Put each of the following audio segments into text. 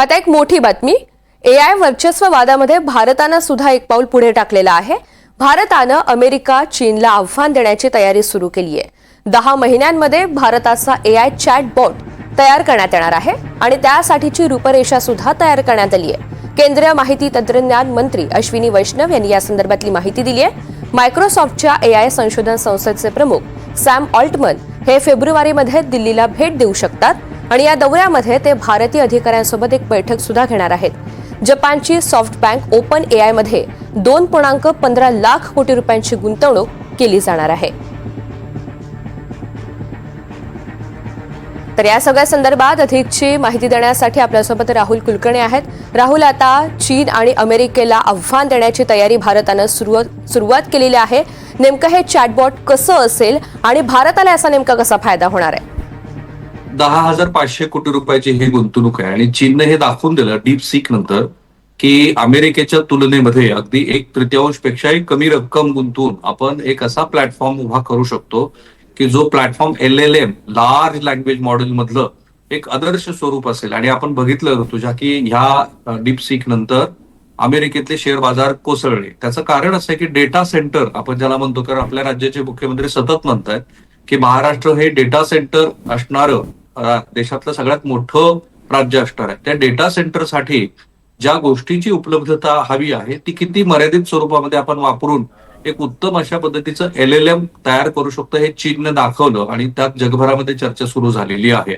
आता एक मोठी बातमी. ए आय वर्चस्व वादामध्ये भारतानं सुद्धा एक पाऊल पुढे टाकलेलं आहे. भारतानं अमेरिका चीनला आव्हान देण्याची तयारी सुरू केली आहे. दहा महिन्यांमध्ये भारताचा ए आय चॅट बॉट तयार करण्यात येणार आहे आणि त्यासाठीची रूपरेषा सुद्धा तयार करण्यात आली आहे. केंद्रीय माहिती तंत्रज्ञान मंत्री अश्विनी वैष्णव यांनी या संदर्भातली माहिती दिली आहे. मायक्रोसॉफ्टच्या ए आय संशोधन संस्थेचे प्रमुख सॅम ऑल्टमन हे फेब्रुवारीमध्ये दिल्लीला भेट देऊ शकतात. आणि या दौऱ्यामध्ये ते भारतीय अधिकाऱ्यांसोबत एक बैठक सुद्धा घेणार आहेत. जपानची सॉफ्ट बँक ओपन ए मध्ये दोन पूर्णांक पंधरा लाख कोटी रुपयांची गुंतवणूक केली जाणार आहे. तर या सगळ्या संदर्भात अधिकची माहिती देण्यासाठी आपल्यासोबत राहुल कुलकर्णी आहेत. राहुल आता चीन आणि अमेरिकेला आव्हान देण्याची तयारी भारतानं सुरुवात सुरुवात केलेली आहे. नेमकं हे चॅटबॉट कसं असेल आणि भारताला याचा नेमका कसा फायदा होणार आहे? दहा हजार पाचशे कोटी रुपयाची ही गुंतवणूक आहे. आणि चीनने हे दाखवून दिलं डीप सीक नंतर की अमेरिकेच्या तुलनेमध्ये अगदी एक तृतीयांश पेक्षाही कमी रक्कम गुंतवून आपण एक असा प्लॅटफॉर्म उभा करू शकतो की जो platform L L M large language model मधलं एक आदर्श स्वरूप असेल. आणि आपण बघितलं तुझ्या की ह्या डीप सीक नंतर अमेरिकेतले शेअर बाजार कोसळले. त्याचं कारण असं आहे की डेटा सेंटर आपण ज्याला म्हणतो कारण आपल्या राज्याचे मुख्यमंत्री सतत म्हणतात की महाराष्ट्र हे डेटा सेंटर असणारं देशातलं सगळ्यात मोठं राज्य असणार आहे. त्या डेटा सेंटरसाठी ज्या गोष्टीची उपलब्धता हवी आहे ती किती मर्यादित स्वरूपामध्ये आपण वापरून एक उत्तम अशा पद्धतीचं एल एल एम तयार करू शकतो हे चीननं दाखवलं आणि त्यात जगभरामध्ये चर्चा सुरू झालेली आहे.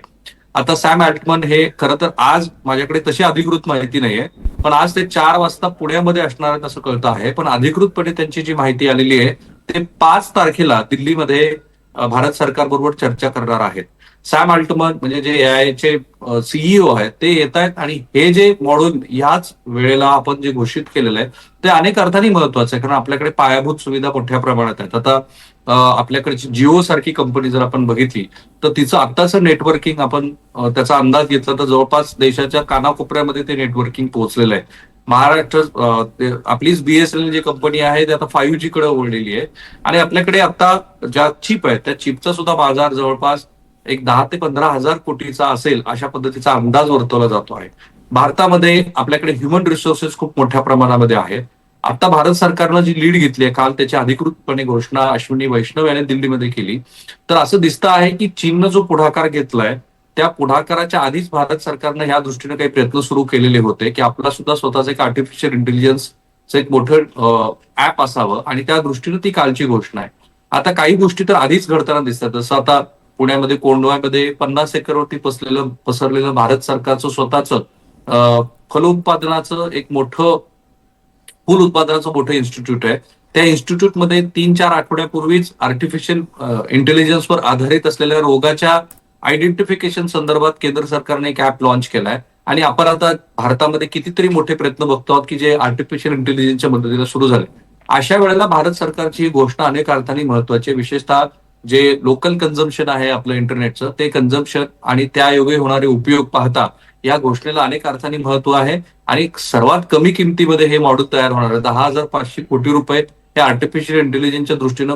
आता सॅम ऍटमन हे खरं तर आज माझ्याकडे तशी अधिकृत माहिती नाहीये पण आज ते चार वाजता पुण्यामध्ये असणार आहेत असं कळतं आहे. पण अधिकृतपणे त्यांची जी माहिती आलेली आहे ते पाच तारखेला दिल्लीमध्ये भारत सरकारबरोबर चर्चा करणार आहेत. सॅम अल्टमन म्हणजे जे एआयचे सीईओ आहेत ते येत आहेत आणि हे जे मॉड्यूल ह्याच वेळेला आपण जे घोषित केलेलं आहे ते अनेक अर्थाने महत्वाचं आहे. कारण आपल्याकडे पायाभूत सुविधा मोठ्या प्रमाणात आहेत. आता आपल्याकडे आपल्याकडची जिओ सारखी कंपनी जर आपण बघितली तर तिचं आत्ताचं नेटवर्किंग आपण त्याचा अंदाज घेतला तर जवळपास देशाच्या कानाकोपऱ्यामध्ये ते नेटवर्किंग पोहोचलेलं आहे. महाराष्ट्र आपलीच बीएसएनएल जी कंपनी आहे ती आता फाईव्ह जी कडे ओढलेली आहे. आणि आपल्याकडे आता ज्या चिप आहेत त्या चिपचा सुद्धा बाजार जवळपास एक दहा ते पंधरा हजार कोटीचा असेल अशा पद्धतीचा अंदाज वर्तवला जातो आहे. भारतामध्ये आपल्याकडे ह्युमन रिसोर्सेस खूप मोठ्या प्रमाणामध्ये आहेत. आता भारत सरकारनं जी लीड घेतली आहे काल त्याची अधिकृतपणे घोषणा अश्विनी वैष्णव यांनी दिल्लीमध्ये केली. तर असं दिसतं आहे की चीननं जो पुढाकार घेतलाय त्या पुढाकाराच्या आधीच भारत सरकारनं ह्या दृष्टीने काही प्रयत्न सुरू केलेले होते की आपला सुद्धा स्वतःच एक आर्टिफिशियल इंटेलिजन्सचं एक मोठं ऍप असावं आणि त्या दृष्टीने ती कालची घोषणा आहे. आता काही गोष्टी तर आधीच घडताना दिसतात. जसं आता पुण्यामध्ये कोंडवामध्ये पन्नास एकरवरती पसलेलं पसरलेलं भारत सरकारचं स्वतःचं फलोत्पादनाचं एक मोठं फुल उत्पादनाचं मोठं इन्स्टिट्यूट आहे. त्या इन्स्टिट्यूटमध्ये तीन चार आठवड्यापूर्वीच आर्टिफिशियल इंटेलिजन्सवर आधारित असलेल्या रोगाच्या आयडेंटिफिकेशन संदर्भात केंद्र सरकारने एक ऍप लॉन्च केलाय. आणि आपण आता भारतामध्ये कितीतरी मोठे प्रयत्न बघतो आहोत की जे आर्टिफिशियल इंटेलिजन्सच्या मदतीला सुरू झाले. अशा वेळेला भारत सरकारची ही घोषणा अनेक अर्थाने महत्वाची आहे. विशेषतः जे लोकल कन्झम्पशन आहे आपलं इंटरनेटचं ते कन्झम्पशन आणि त्यायोगे होणारे उपयोग पाहता या घोषणेला अनेक अर्थाने महत्त्व आहे. आणि सर्वात कमी किमतीमध्ये हे मॉडेल तयार होणार आहे. दहा हजार पाचशे कोटी रुपये हे आर्टिफिशियल इंटेलिजन्सच्या दृष्टीनं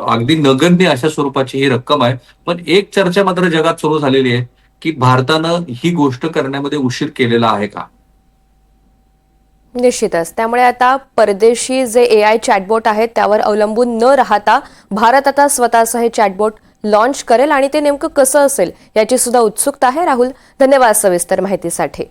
अगदी नगण्य अशा स्वरूपाची ही रक्कम आहे. पण एक चर्चा मात्र जगात सुरू झालेली आहे की भारतानं ही गोष्ट करण्यामध्ये उशीर केलेला आहे का? निश्चितच. त्यामुळे आता परदेशी जे ए आय चॅटबोट आहेत त्यावर अवलंबून न राहता भारत आता स्वतःचं हे चॅटबोट लॉन्च करेल आणि ते नेमकं कसं असेल याची सुद्धा उत्सुकता आहे. राहुल धन्यवाद सविस्तर माहितीसाठी.